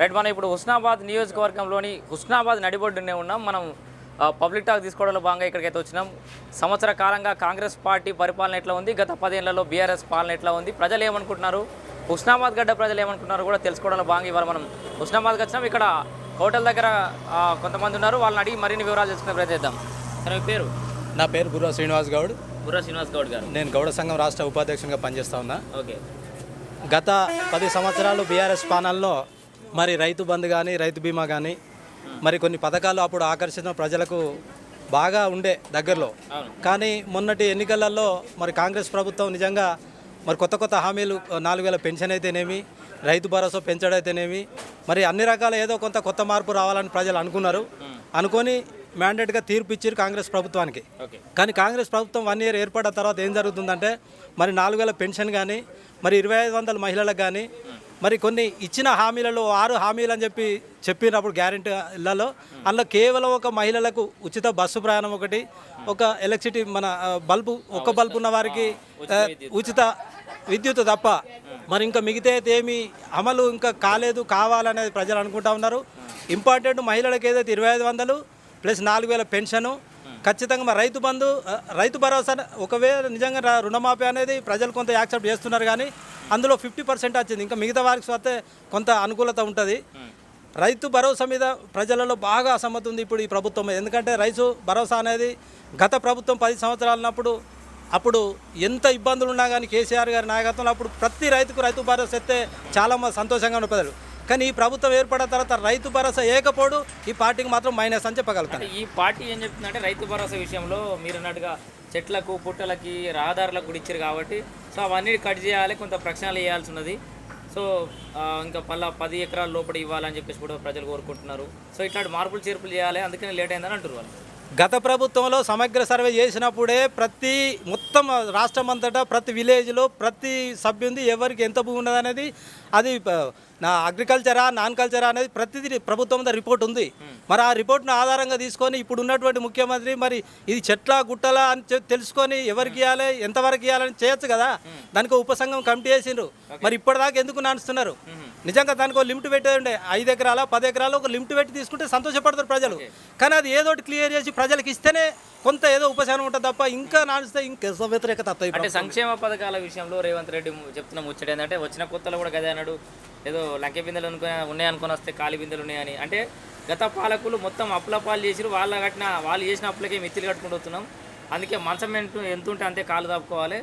Right మనం ఇప్పుడు హుస్నాబాద్ నియోజకవర్గంలోని హుస్నాబాద్ నడిబొడ్డునే ఉన్నాం. మనం పబ్లిక్ టాక్ తీసుకోవడంలో భాగంగా ఇక్కడికైతే వచ్చినాం. సంవత్సర కాలంగా కాంగ్రెస్ పార్టీ పరిపాలన ఎట్లా ఉంది? గత పదేళ్ళలో బీఆర్ఎస్ పాలన ఎట్లా ఉంది? ప్రజలు ఏమనుకుంటున్నారు? హుస్నాబాద్ గడ్డ ప్రజలు ఏమనుకుంటున్నారు కూడా తెలుసుకోవడంలో భాగంగా ఇవాళ మనం హుస్నాబాద్కి వచ్చినాం. ఇక్కడ హోటల్ దగ్గర కొంతమంది ఉన్నారు. వాళ్ళని అడిగి మరిన్ని వివరాలు తెలుసుకునే ప్రయత్నిద్దాం సరే మీ పేరు? నా పేరు గుర్రా శ్రీనివాస్ గౌడ్. బుర్రా శ్రీనివాస్ గౌడ్ గారు. నేను గౌడ సంఘం రాష్ట్ర ఉపాధ్యక్షునిగా పనిచేస్తా ఉన్నా. ఓకే. గత పది సంవత్సరాలు బీఆర్ఎస్ పాలనలో మరి రైతు బంధు కానీ రైతు బీమా కానీ మరి కొన్ని పథకాలు అప్పుడు ఆకర్షించిన ప్రజలకు బాగా ఉండే దగ్గరలో. కానీ మొన్నటి ఎన్నికలలో మరి కాంగ్రెస్ ప్రభుత్వం నిజంగా మరి కొత్త కొత్త హామీలు నాలుగు వేల పెన్షన్ అయితేనేమి రైతు భరోసా పెంచడైతేనేమి మరి అన్ని రకాల ఏదో కొంత కొత్త మార్పు రావాలని ప్రజలు అనుకున్నారు. అనుకొని మ్యాండేట్గా తీర్పు ఇచ్చారు కాంగ్రెస్ ప్రభుత్వానికి. కానీ కాంగ్రెస్ ప్రభుత్వం వన్ ఇయర్ ఏర్పడిన తర్వాత ఏం జరుగుతుందంటే మరి నాలుగు వేల పెన్షన్ కానీ మరి ఇరవై ఐదు వందల మహిళలకు కానీ మరి కొన్ని ఇచ్చిన హామీలలో ఆరు హామీలు అని చెప్పి చెప్పినప్పుడు గ్యారెంటీ ఇళ్ళలో అందులో కేవలం ఒక మహిళలకు ఉచిత బస్సు ప్రయాణం ఒకటి ఒక ఎలక్ట్రిసిటీ మన బల్బు ఒక్క బల్బు ఉన్న వారికి ఉచిత విద్యుత్. తప్ప. మరి ఇంకా మిగతా అయితే ఏమి అమలు ఇంకా కాలేదు కావాలనేది ప్రజలు అనుకుంటా ఉన్నారు. ఇంపార్టెంట్ మహిళలకు ఏదైతే ఇరవై ఐదు వందలు ప్లస్ నాలుగు వేల పెన్షను ఖచ్చితంగా మరి రైతు బంధు రైతు భరోసా ఒకవేళ నిజంగా రుణమాఫీ అనేది ప్రజలు కొంత యాక్సెప్ట్ చేస్తున్నారు కానీ అందులో ఫిఫ్టీ పర్సెంట్ వచ్చింది. ఇంకా మిగతా వారికి వస్తే కొంత అనుకూలత ఉంటుంది. రైతు భరోసా మీద ప్రజలలో బాగా అసమ్మతి ఉంది ఇప్పుడు ఈ ప్రభుత్వం మీద. ఎందుకంటే రైతు భరోసా అనేది గత ప్రభుత్వం పది సంవత్సరాలు ఉన్నప్పుడు అప్పుడు ఎంత ఇబ్బందులు ఉన్నా కానీ కేసీఆర్ గారి నాయకత్వంలో అప్పుడు ప్రతి రైతుకు రైతు భరోసా ఎత్తే చాలా సంతోషంగా ఉన్న కానీ ఈ ప్రభుత్వం ఏర్పడిన తర్వాత రైతు భరోసా ఏకపోడు ఈ పార్టీకి మాత్రం మైనస్ అని చెప్పగలుగుతాను. ఈ పార్టీ ఏం చెప్తుందంటే రైతు భరోసా విషయంలో మీరు అన్నట్టుగా చెట్లకు పుట్టలకి రహదారులకు కూడా ఇచ్చారు కాబట్టి సో అవన్నీ కట్ చేయాలి కొంత ప్రక్షాళన చేయాల్సి ఉన్నది. సో ఇంకా పల్ల పది ఎకరాల లోపల ఇవ్వాలని చెప్పేసి కూడా ప్రజలు కోరుకుంటున్నారు. సో ఇట్లాంటి మార్పులు చేర్పులు చేయాలి అందుకని లేట్ అయిందని అంటారు వాళ్ళు. గత ప్రభుత్వంలో సమగ్ర సర్వే చేసినప్పుడే ప్రతి మొత్తం రాష్ట్రం అంతటా ప్రతి విలేజ్లో ప్రతి సభ్యుంది ఎవరికి ఎంత భూమి ఉన్నది అనేది అది నా అగ్రికల్చరా నాన్ కల్చరా అనేది ప్రతిదీ ప్రభుత్వం రిపోర్ట్ ఉంది. మరి ఆ రిపోర్ట్ను ఆధారంగా తీసుకొని ఇప్పుడు ఉన్నటువంటి ముఖ్యమంత్రి మరి ఇది చెట్ల గుట్టల అని తెలుసుకొని ఎవరికి ఇవ్వాలి ఎంతవరకు ఇవ్వాలని చేయొచ్చు కదా. దానికి ఒక ఉపసంఘం కమిటీ వేసిండ్రు. మరి ఇప్పటిదాకా ఎందుకు నానుస్తున్నారు? నిజంగా దానికి ఒక లిమిట్ పెట్టే ఉండే ఐదు ఎకరాల పది ఎకరాలు ఒక లిమిట్ పెట్టి తీసుకుంటే సంతోషపడతారు ప్రజలు. కానీ అది ఏదో ఒకటి క్లియర్ చేసి ప్రజలకు ఇస్తేనే కొంత ఏదో ఉపశమనం ఉంటుంది తప్ప ఇంకా నానిస్తే ఇంకా వ్యతిరేకత అంటే సంక్షేమ పథకాల విషయంలో రేవంత్ రెడ్డి చెప్తున్న ముచ్చట ఏంటంటే వచ్చిన కొత్తలో కూడా గదే అన్నాడు. ఏదో లంకె బిందెలు అనుకుని ఉన్నాయి అనుకుని వస్తే ఖాళీ బిందెలు ఉన్నాయని. అంటే గత పాలకులు మొత్తం అప్పుల పాలు చేసిరు. వాళ్ళ కట్టిన వాళ్ళు చేసిన అప్పులకే మిత్తిలు కట్టుకుంటూ వస్తున్నాం. అందుకే మంచం ఎంత ఉంటే అంతే కాలు దాపుకోవాలి.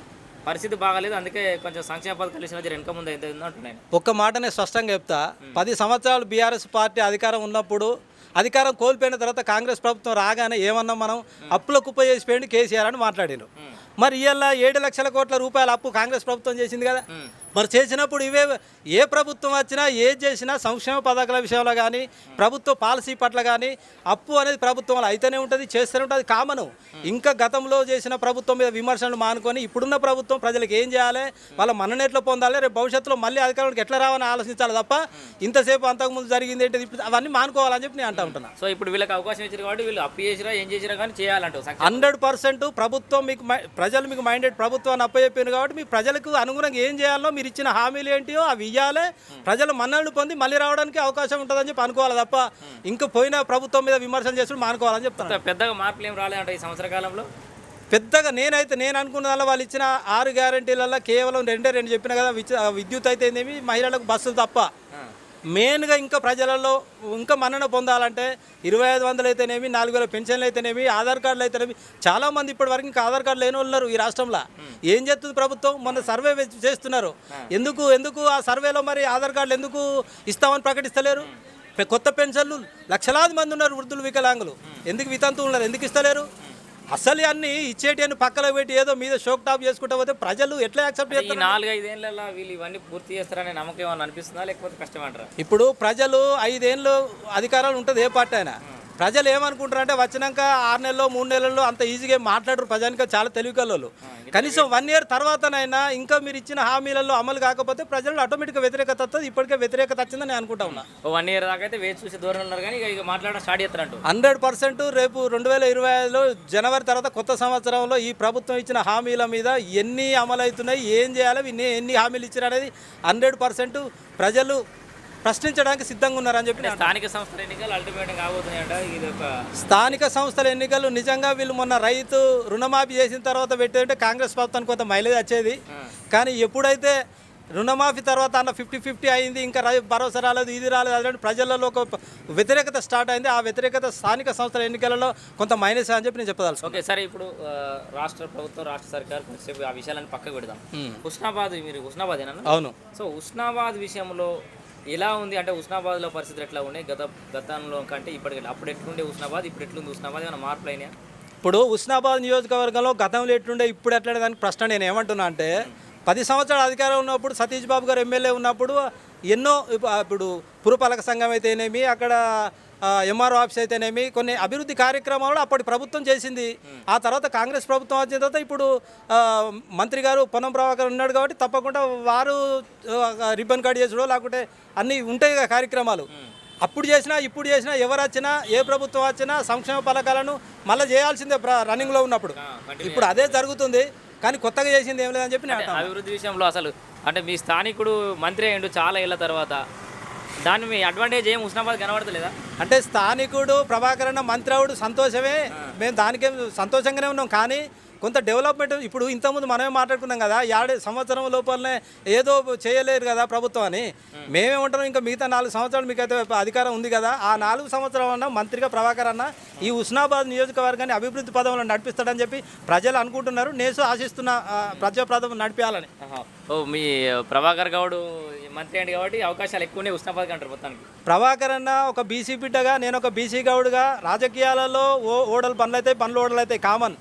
పరిస్థితి బాగాలేదు. అందుకే కొంచెం సంక్షేమ పథకాలు జర వెనక ముందు ఎంత అంటున్నాను ఒక్క మాటనే స్పష్టంగా చెప్తా. పది సంవత్సరాలు బీఆర్ఎస్ పార్టీ అధికారం ఉన్నప్పుడు అధికారం కోల్పోయిన తర్వాత కాంగ్రెస్ ప్రభుత్వం రాగానే ఏమన్నాం మనం? అప్పుల కుప్ప చేసిపోయింది కేసీఆర్ అని మాట్లాడినారు మరి ఇవాళ ఏడు లక్షల కోట్ల రూపాయల అప్పు కాంగ్రెస్ ప్రభుత్వం చేసింది కదా. మరి చేసినప్పుడు ఇవే ఏ ప్రభుత్వం వచ్చినా ఏది చేసినా సంక్షేమ పథకాల విషయంలో కానీ ప్రభుత్వ పాలసీ పట్ల కానీ అప్పు అనేది ప్రభుత్వంలో అయితేనే ఉంటుంది చేస్తూనే ఉంటుంది కామను ఇంకా గతంలో చేసిన ప్రభుత్వం మీద విమర్శలు మానుకొని ఇప్పుడున్న ప్రభుత్వం ప్రజలకు ఏం చేయాలి? వాళ్ళ మననెట్లో పొందాలి రేపు భవిష్యత్తులో మళ్ళీ అధికారులకు ఎట్లా రావాలని ఆలోచించాలి తప్ప ఇంతసేపు అంతకుముందు జరిగింది ఏంటి అవన్నీ మానుకోవాలని చెప్పి నేను అంటా ఉంటున్నా. సో ఇప్పుడు వీళ్ళకి అవకాశం ఇచ్చారు కాబట్టి వీళ్ళు అప్పు చేసిరా ఏం చేసిరా కానీ సంక్షేమ. హండ్రెడ్ పర్సెంట్ ప్రభుత్వం మీకు ప్రజలు మీకు మైండెడ్ ప్రభుత్వాన్ని అప్పచెప్పారు కాబట్టి మీ ప్రజలకు అనుగుణంగా ఏం చేయాలో మీరు ఇచ్చిన హామీలు ఏంటియో అవి ఇవ్వాలి ప్రజలు మన్నలను పొంది మళ్ళీ రావడానికి అవకాశం ఉంటుందని చెప్పి అనుకోవాలి తప్ప ఇంకా పోయిన ప్రభుత్వం మీద విమర్శలు చేసుకుని మానుకోవాలని చెప్తాను పెద్ద- పెద్దగా మార్పులు ఏం రాలేదంట ఈ సంవత్సర కాలంలో? పెద్దగా నేనైతే నేను అనుకున్న వాళ్ళు ఇచ్చిన ఆరు గ్యారంటీలలో కేవలం రెండే రెండు చెప్పిన కదా విద్యుత్ అయితే మహిళలకు బస్సులు తప్ప. మెయిన్గా ఇంకా ప్రజలలో ఇంకా మన్నన పొందాలంటే ఇరవై ఐదు వందలు అయితేనేమి నాలుగు వేల పెన్షన్లు అయితేనేమి ఆధార్ కార్డులు అయితేనేమి చాలా మంది ఇప్పటి వరకు ఇంకా ఆధార్ కార్డు లేని వాళ్ళు ఉన్నారు ఈ రాష్ట్రంలో. ఏం చేస్తుంది ప్రభుత్వం? మొన్న సర్వే చేస్తున్నారు. ఎందుకు ఎందుకు ఆ సర్వేలో మరి ఆధార్ కార్డులు ఎందుకు ఇస్తామని ప్రకటిస్తలేరు? కొత్త పెన్షన్లు లక్షలాది మంది ఉన్నారు వృద్ధులు వికలాంగులు. ఎందుకు వితంతువులు ఉన్నారు? ఎందుకు ఇస్తలేరు? అసలు అన్ని ఇచ్చేటి అని పక్కన పెట్టి ఏదో మీద షోక్ టాప్ చేసుకుంటా పోతే ప్రజలు ఎట్లా యాక్సెప్ట్ చేస్తారు నాలుగైదేళ్ళలో వీళ్ళు ఇవన్నీ పూర్తి చేస్తారనే నమ్మకం ఏమన్నా అనిపిస్తుందా? లేకపోతే కష్టమంటారా ఇప్పుడు ప్రజలు ఐదేళ్ళు అధికారాలు ఉంటుంది ఏ పార్టీ అయినా. ప్రజలు ఏమనుకుంటారు అంటే వచ్చినాక ఆరు నెలల్లో మూడు నెలల్లో అంత ఈజీగా మాట్లాడరు ప్రజానికి చాలా తెలివికల్లో కనీసం వన్ ఇయర్ తర్వాతనైనా ఇంకా మీరు ఇచ్చిన హామీలలో అమలు కాకపోతే ప్రజలు ఆటోమేటిక్గా వ్యతిరేకత వస్తుంది ఇప్పటికే వ్యతిరేకత వచ్చిందని నేను అనుకుంటా ఉన్నా. వన్ ఇయర్ దాకా అయితే వేచి చూసే దూరం ఉన్నారు కానీ ఇక మాట్లాడడం స్టార్ట్ చేస్తారంటూ. హండ్రెడ్ పర్సెంట్ రేపు రెండు వేల ఇరవై ఐదులో జనవరి తర్వాత కొత్త సంవత్సరంలో ఈ ప్రభుత్వం ఇచ్చిన హామీల మీద ఎన్ని అమలు అవుతున్నాయి ఏం చేయాలి ఎన్ని ఎన్ని హామీలు ఇచ్చారు అనేది హండ్రెడ్ పర్సెంట్ ప్రజలు ప్రశ్నించడానికి సిద్ధంగా ఉన్నారని చెప్పి స్థానిక సంస్థల ఎన్నికలు అల్టిమేట్ కాబోతున్నాయంట ఇది ఒక స్థానిక సంస్థల ఎన్నికలు నిజంగా వీళ్ళు మొన్న రైతు రుణమాఫీ చేసిన తర్వాత పెట్టేదంటే కాంగ్రెస్ ప్రభుత్వానికి కొంత మైలేజ్ వచ్చేది. కానీ ఎప్పుడైతే రుణమాఫీ తర్వాత అన్న ఫిఫ్టీ ఫిఫ్టీ అయింది ఇంకా రై- భరోసా రాలేదు ఇది రాలేదు అదే ప్రజలలో ఒక వ్యతిరేకత స్టార్ట్ అయింది. ఆ వ్యతిరేకత స్థానిక సంస్థల ఎన్నికలలో కొంత మైనస్ అని చెప్పి నేను చెప్పదలుచుకున్నాను ఓకే సరే ఇప్పుడు రాష్ట్ర ప్రభుత్వం రాష్ట్ర సర్కార్ కొంచెంసేపు ఆ విషయాలను పక్కకు పెడదాం. హుస్నాబాద్ మీరు హుస్నాబాద్ అవును. సో ఉస్నాబాద్ విషయంలో ఎలా ఉంది అంటే ఉస్నాబాద్లో పరిస్థితులు ఎట్లా ఉన్నాయి? గత గతంలో కంటే ఇప్పటికి అప్పుడు ఎట్లుండే ఉస్నాబాద్? ఇప్పుడు ఎట్లుంది? ఉస్నాబాద్ ఏమైనా మార్పులు అయినాయా? ఇప్పుడు హుస్నాబాద్ నియోజకవర్గంలో గతంలో ఎట్లుండే ఇప్పుడు ఎట్లా దానికి ప్రశ్న నేను ఏమంటున్నా అంటే పది సంవత్సరాల అధికారం ఉన్నప్పుడు సతీష్ బాబు గారు ఎమ్మెల్యే ఉన్నప్పుడు ఎన్నో ఇప్పుడు పురపాలక సంఘం అయితేనేమి అక్కడ ఎంఆర్ఓ ఆఫీస్ అయితేనేమి కొన్ని అభివృద్ధి కార్యక్రమాలు అప్పటి ప్రభుత్వం చేసింది. ఆ తర్వాత కాంగ్రెస్ ప్రభుత్వం వచ్చిన తర్వాత ఇప్పుడు మంత్రి గారు పొన్నం ప్రభాకర్ ఉన్నాడు కాబట్టి తప్పకుండా వారు రిబ్బన్ కట్ చేసుడో లేకుంటే అన్నీ ఉంటాయి కదా కార్యక్రమాలు. అప్పుడు చేసినా ఇప్పుడు చేసినా ఎవరు వచ్చినా ఏ ప్రభుత్వం వచ్చినా సంక్షేమ పథకాలను మళ్ళీ చేయాల్సిందే రన్నింగ్లో ఉన్నప్పుడు. ఇప్పుడు అదే జరుగుతుంది. కానీ కొత్తగా చేసింది ఏం లేదని చెప్పి. అభివృద్ధి విషయంలో అసలు అంటే మీ స్థానికుడు మంత్రి అయ్యిండు చాలా ఏళ్ళ తర్వాత. దాన్ని మీ అడ్వాంటేజ్ ఏం ఉస్నాబాద్ కనబడతలేదా? అంటే స్థానికుడు ప్రభాకర్ అన్న మంత్రావుడు సంతోషమే. మేము దానికేం సంతోషంగానే ఉన్నాం. కానీ కొంత డెవలప్మెంట్ ఇప్పుడు ఇంతకుముందు మనమే మాట్లాడుకున్నాం కదా ఏడు సంవత్సరం లోపలనే ఏదో చేయలేరు కదా ప్రభుత్వం అని. మేమేమంటాం ఇంకా మిగతా నాలుగు సంవత్సరాలు మీకు అయితే అధికారం ఉంది కదా ఆ నాలుగు సంవత్సరాలు అన్న మంత్రిగా ప్రభాకర్ అన్న ఈ ఉస్నాబాద్ నియోజకవర్గాన్ని అభివృద్ధి పదంలో నడిపిస్తాడని చెప్పి ప్రజలు అనుకుంటున్నారు. నేను ఆశిస్తున్న ప్రజాప్రదం నడిపించాలని. ఓ మీ ప్రభాకర్ గౌడ్ మంత్రి అయ్యిండు కాబట్టి అవకాశాలు ఎక్కువనే ఉస్నాబాద్ అంటారు మొత్తానికి. ప్రభాకర్ అన్న ఒక బీసీ బిడ్డగా నేను ఒక బీసీ గౌడ్గా రాజకీయాలలో ఓ ఓడలు పనులు అయితే పనులు ఓడలు అయితే కామన్.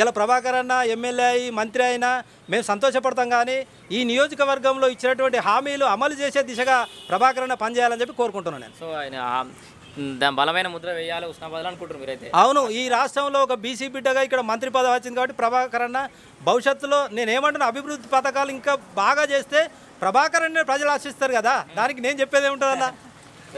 ఇలా ప్రభాకర్ అన్న ఎమ్మెల్యే అయి మంత్రి అయినా మేము సంతోషపడతాం కానీ ఈ నియోజకవర్గంలో ఇచ్చినటువంటి హామీలు అమలు చేసే దిశగా ప్రభాకర్ అన్న పనిచేయాలని చెప్పి కోరుకుంటున్నాను నేను. సో ఆయన బలమైన ముద్ర వేయాలి ఉస్నాబాద్లో అనుకుంటారు మీరైతే. అవును ఈ రాష్ట్రంలో ఒక బీసీ బిడ్డగా ఇక్కడ మంత్రి పదవి వచ్చింది కాబట్టి ప్రభాకర్ అన్న భవిష్యత్తులో నేను ఏమంటున్నా అభివృద్ధి పథకాలు ఇంకా బాగా చేస్తే ప్రభాకర్ అన్నే ప్రజలు ఆశిస్తారు కదా. దానికి నేను చెప్పేది ఏముంటుందన్న?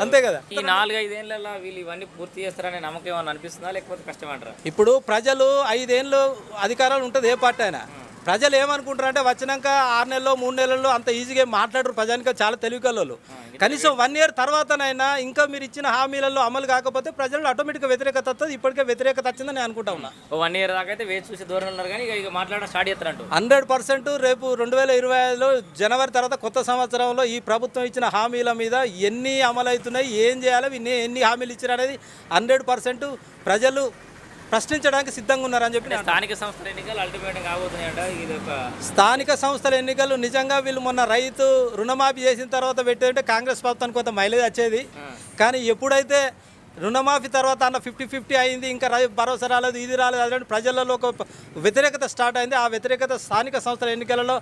అంతే కదా. ఈ నాలుగైదేళ్ళలో వీళ్ళు ఇవన్నీ పూర్తి చేస్తారనే నమ్మకం ఏమైనా అనిపిస్తుందా? లేకపోతే కష్టమంటారా ఇప్పుడు ప్రజలు ఐదేళ్ళు అధికారాలు ఉంటుంది ఏ పార్టీ అయినా. ప్రజలు ఏమనుకుంటారు అంటే వచ్చినాక ఆరు నెలల్లో మూడు నెలల్లో అంత ఈజీగా మాట్లాడరు ప్రజానికి చాలా తెలివికల్లో కనీసం వన్ ఇయర్ తర్వాతనైనా ఇంకా మీరు ఇచ్చిన హామీలలో అమలు కాకపోతే ప్రజలు ఆటోమేటిక్గా వ్యతిరేకత వస్తుంది ఇప్పటికే వ్యతిరేకత వచ్చిందని నేను అనుకుంటా ఉన్నా. వన్ ఇయర్ దాకా అయితే వేచి చూసి దూరం ఉన్నారు కానీ ఇక మాట్లాడడం స్టార్ట్ చేస్తారంటూ హండ్రెడ్ పర్సెంట్ రేపు రెండు వేల ఇరవై ఐదులో జనవరి తర్వాత కొత్త సంవత్సరంలో ఈ ప్రభుత్వం ఇచ్చిన హామీల మీద ఎన్ని అమలు అవుతున్నాయి ఏం చేయాలి ఎన్ని ఎన్ని హామీలు ఇచ్చారు అనేది హండ్రెడ్ పర్సెంట్ ప్రజలు ప్రశ్నించడానికి సిద్ధంగా ఉన్నారని చెప్పి స్థానిక సంస్థల ఎన్నికలు అల్టిమేట్ కాబోతున్నాయంట ఇది ఒక స్థానిక సంస్థల ఎన్నికలు నిజంగా వీళ్ళు మొన్న రైతు రుణమాఫీ చేసిన తర్వాత పెట్టేదంటే కాంగ్రెస్ ప్రభుత్వానికి కొంత మైలేజ్ వచ్చేది. కానీ ఎప్పుడైతే రుణమాఫీ తర్వాత అన్న ఫిఫ్టీ ఫిఫ్టీ అయింది ఇంకా రై- భరోసా రాలేదు ఇది రాలేదు అదే ప్రజలలో ఒక వ్యతిరేకత స్టార్ట్ అయింది. ఆ వ్యతిరేకత స్థానిక సంస్థల ఎన్నికలలో